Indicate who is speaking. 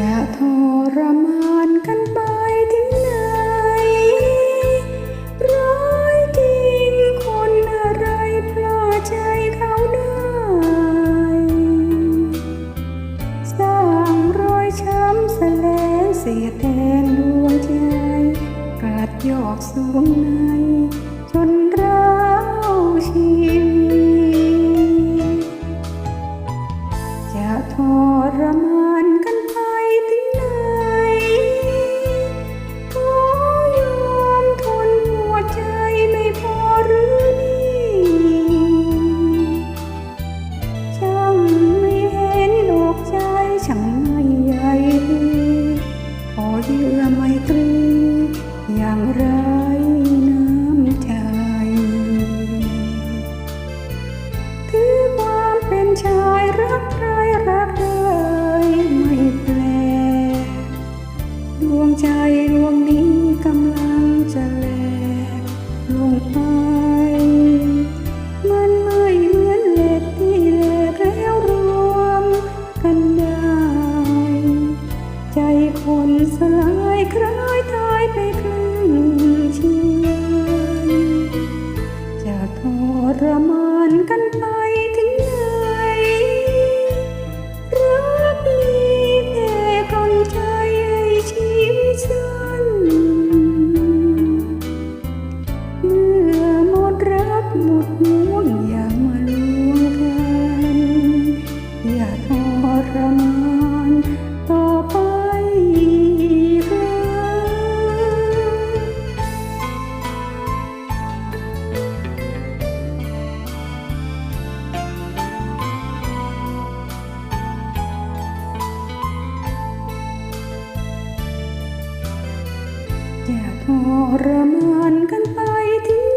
Speaker 1: จะทรมานกันไปถึงไหน ร้ายจริงคนอะไรพลาดใจเขาได้ สร้างรอยช้ำแสลงเสียแทนดวงใจกลัดยอกสวงในจนร้าวชีวิตจะทรมาน น้ำใจถือความเป็นชายรักใครรักเลยไม่แปลดวงใจดวง นกันไปถึงไหน รักมีแต่คนใจให้ชีวิตสั้น เมื่อหมดรักหมดเงิน แย่าทรมานกันไปที่